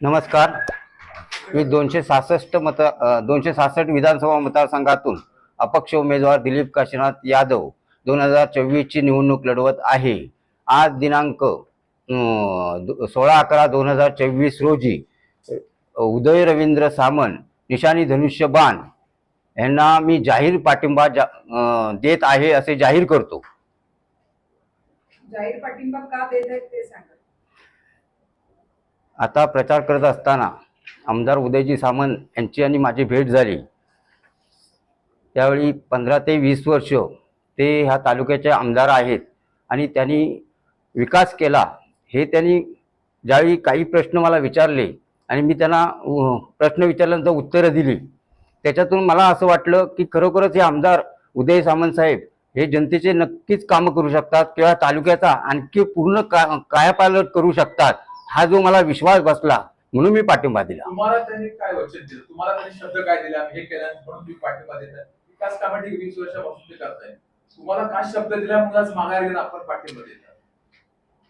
नमस्कार. मी दोनशे सहासष्ट मत दोनशे सहासष्ट विधानसभा मतदारसंघातून अपक्ष उमेदवार दिलीप काशीनाथ यादव दोन हजार चोवीसची निवडणूक लढवत आहे. आज दिनांक सोळा अकरा दोन हजार चोवीस रोजी उदय रवींद्र सामंत निशाणी धनुष्यबाण यांना मी जाहीर पाठिंबा जा देत आहे असे जाहीर करतो. जाहीर पाठिंबा का देत आहेत ते सांगा. आता प्रचार करत असताना आमदार उदयजी सामंत यांची आणि माझी भेट झाली. त्यावेळी पंधरा ते वीस वर्ष ते ह्या तालुक्याचे आमदार आहेत आणि त्यांनी विकास केला हे त्यांनी ज्यावेळी काही प्रश्न मला विचारले आणि मी त्यांना प्रश्न विचारल्यानंतर उत्तरं दिली. त्याच्यातून मला असं वाटलं की खरोखरच हे आमदार उदय सामंत साहेब हे जनतेचे नक्कीच कामं करू शकतात किंवा तालुक्याचा आणखी पूर्ण का कायापालट करू शकतात. हा जो मला विश्वास बसला म्हणून मी पाठिंबा दिला. तुम्हाला त्यांनी काय वचन दिलं? तुम्हाला त्यांनी शब्द काय दिले? आम्ही हे केलं म्हणून तुम्ही पाठिंबा देताय. विकास कामं ठीक वीस वर्षापासून ते करताय. तुम्हाला काय शब्द दिल्यामुळेच माघार घेऊन आपण पाठिंबा देतात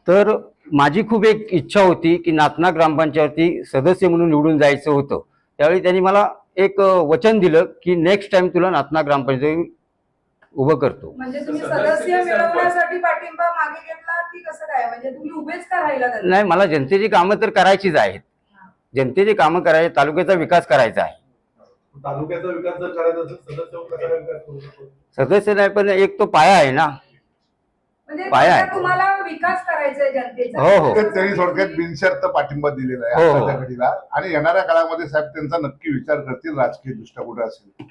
तर माझी खूप एक इच्छा होती की नातना ग्रामपंचायती सदस्य म्हणून निवडून जायचं होतं. त्यावेळी त्यांनी मला एक वचन दिलं की नेक्स्ट टाइम तुला नातना ग्रामपंचायत उभं करतो म्हणजे तुम्ही सदस्य सदस्य ते सरपंच. मिळवण्यासाठी पाठिंबा मागे घेतला की कसं काय म्हणजे तुम्ही उभेच का राहिला त्याला? नाही मला जनतेची कामं तर करायचीच आहेत जनतेची कामं करायची तालुक्याचा विकास करायचा आहे तालुक्याचा विकास जर करायचा असेल सदस्य होऊन कसा विकास करू शकतो सदस्य नाही पण एक तो पाया आहे ना म्हणजे पाया आहे. थोडक्यात तुम्हाला विकास करायचा आहे जनतेचा हो, हो. तर त्यांनी थोडक्यात बिनशर्त पाठिंबा दिलेला हो, आहे हो. आताच्या घडीला आणि येणाऱ्या काळामध्ये साहेब त्यांचा नक्की विचार करतील राजकीय दृष्ट्या कुठे असेल